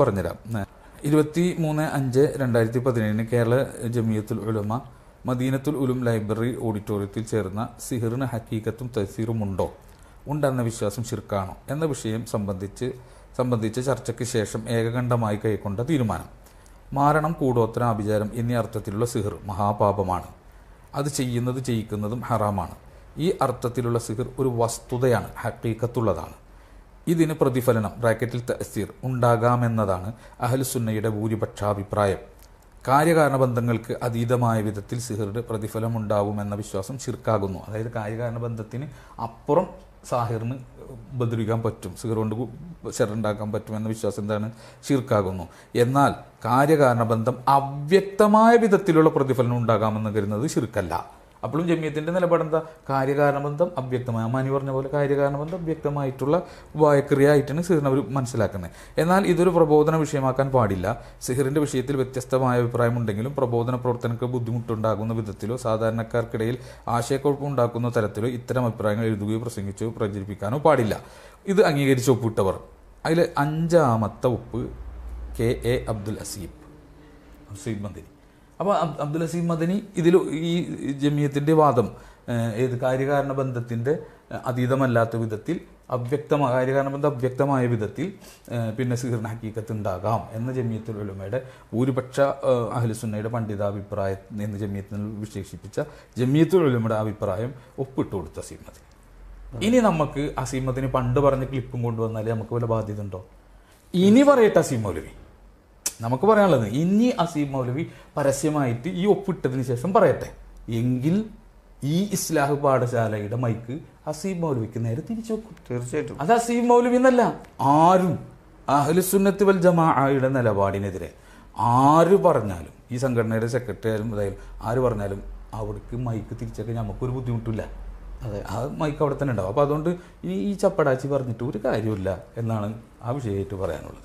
പറഞ്ഞുതരാം. ഇരുപത്തി മൂന്ന് അഞ്ച് രണ്ടായിരത്തി പതിനേഴിന് കേരള ജമിയത്തുൽ ഉലമ മദീനത്തുൽ ഉലും ലൈബ്രറി ഓഡിറ്റോറിയത്തിൽ ചേർന്ന സിഹിറിന് ഹക്കീക്കത്തും തസീറും ഉണ്ടോ ഉണ്ടെന്ന വിശ്വാസം ശിർക്കാണോ? എന്ന വിഷയം സംബന്ധിച്ച് സംബന്ധിച്ച ചർച്ചയ്ക്ക് ശേഷം ഏകകണ്ഠമായി കൈക്കൊണ്ട തീരുമാനം. മാരണം കൂടോത്തര ആഭിചാരം എന്നീ അർത്ഥത്തിലുള്ള സിഹിർ മഹാപാപമാണ്. അത് ചെയ്യുന്നത് ചെയ്യിക്കുന്നതും ഹറാമാണ്. ഈ അർത്ഥത്തിലുള്ള സിഹിർ ഒരു വസ്തുതയാണ് ഹക്കീക്കത്തുള്ളതാണ് ഇതിന് പ്രതിഫലനം ബ്രാക്കറ്റിൽ തസീർ ഉണ്ടാകാമെന്നതാണ് അഹലുസുന്നയുടെ ഭൂരിപക്ഷാഭിപ്രായം. കാര്യകാരണബന്ധങ്ങൾക്ക് അതീതമായ വിധത്തിൽ സിഹിറിന് പ്രതിഫലം ഉണ്ടാവുമെന്ന വിശ്വാസം ശിർക്കാകുന്നു. അതായത് കാര്യകാരണബന്ധത്തിന് അപ്പുറം സാഹിറിന് ഉപദ്രവിക്കാൻ പറ്റും സിഹിർ കൊണ്ട് പറ്റും എന്ന വിശ്വാസം എന്താണ്? ഷിർക്കാകുന്നു എന്നാൽ കാര്യകാരണബന്ധം അവ്യക്തമായ വിധത്തിലുള്ള പ്രതിഫലനം ഉണ്ടാകാമെന്ന് കരുതുന്നത് ഷിർക്കല്ല അപ്പോഴും ജമിയത്തിന്റെ നിലപാടെന്താ? കാര്യകാരണബന്ധം അവ്യക്തമായ. മാനി പറഞ്ഞ പോലെ കാര്യകാരണബന്ധം വ്യക്തമായിട്ടുള്ള വായക്രിയായിട്ടാണ് സിഹിറിനെ അവർ മനസ്സിലാക്കുന്നത്. എന്നാൽ ഇതൊരു പ്രബോധന വിഷയമാക്കാൻ പാടില്ല. സിഹിറിന്റെ വിഷയത്തിൽ വ്യത്യസ്തമായ അഭിപ്രായമുണ്ടെങ്കിലും പ്രബോധന പ്രവർത്തനങ്ങൾക്ക് ബുദ്ധിമുട്ടുണ്ടാകുന്ന വിധത്തിലോ സാധാരണക്കാർക്കിടയിൽ ആശയക്കുഴപ്പമുണ്ടാക്കുന്ന തരത്തിലോ ഇത്തരം അഭിപ്രായങ്ങൾ എഴുതുകയോ പ്രസംഗിച്ചോ പ്രചരിപ്പിക്കാനോ പാടില്ല. ഇത് അംഗീകരിച്ച് ഒപ്പിട്ടവർ. അതിൽ അഞ്ചാമത്തെ ഒപ്പ് കെ എ അബ്ദുൽ അസീബ്. അസീബ് മദനി അപ്പോൾ അബ്ദുൽ അസീം മദനി ഇതിൽ ഈ ജമിയത്തിന്റെ വാദം ഏത് കാര്യകാരണ ബന്ധത്തിന്റെ അതീതമല്ലാത്ത വിധത്തിൽ അവ്യക്തമായ കാര്യകാരണ ബന്ധം അവ്യക്തമായ വിധത്തിൽ പിന്നെ സീർണ ഹക്കീക്കത്ത് ഉണ്ടാകാം എന്ന ജമിയത്തുൽ ഉലമയുടെ ഭൂരിപക്ഷ അഹലുസുന്നയുടെ പണ്ഡിതാഭിപ്രായം എന്ന് ജമിയത്തിൽ വിശേഷിപ്പിച്ച ജമിയത്തുൽ ഉലമയുടെ അഭിപ്രായം ഒപ്പിട്ട് കൊടുത്ത മദനി. ഇനി നമുക്ക് അസീമത്തിന് പണ്ട് പറഞ്ഞ ക്ലിപ്പും കൊണ്ടുവന്നാലേ നമുക്ക് വല്ല ബാധ്യത ഉണ്ടോ? ഇനി പറയട്ടെ അസീം നമുക്ക് പറയാനുള്ളത് ഇനി അസീം മൗലവി പരസ്യമായിട്ട് ഈ ഒപ്പിട്ടതിന് ശേഷം പറയട്ടെ. എങ്കിൽ ഈ ഇസ്ലാഹ് പാഠശാലയുടെ മൈക്ക് അസീം മൗലവിക്ക് നേരെ തിരിച്ചു വെക്കും. തീർച്ചയായിട്ടും. അത് അസീം മൗലവി എന്നല്ല ആരും അഹ്ലുസുന്നത്ത് വൽ ജമാഅയുടെ നിലപാടിനെതിരെ ആര് പറഞ്ഞാലും ഈ സംഘടനയുടെ സെക്രട്ടറി ആയാലും അതായാലും ആര് പറഞ്ഞാലും അവിടേക്ക് മൈക്ക് തിരിച്ചൊക്കെ നമുക്കൊരു ബുദ്ധിമുട്ടില്ല. അതെ. ആ മൈക്ക് അവിടെ തന്നെ ഉണ്ടാവും. അപ്പോൾ അതുകൊണ്ട് ഈ ചപ്പടാച്ചി പറഞ്ഞിട്ട് ഒരു കാര്യമില്ല എന്നാണ് ആ വിഷയമായിട്ട് പറയാനുള്ളത്.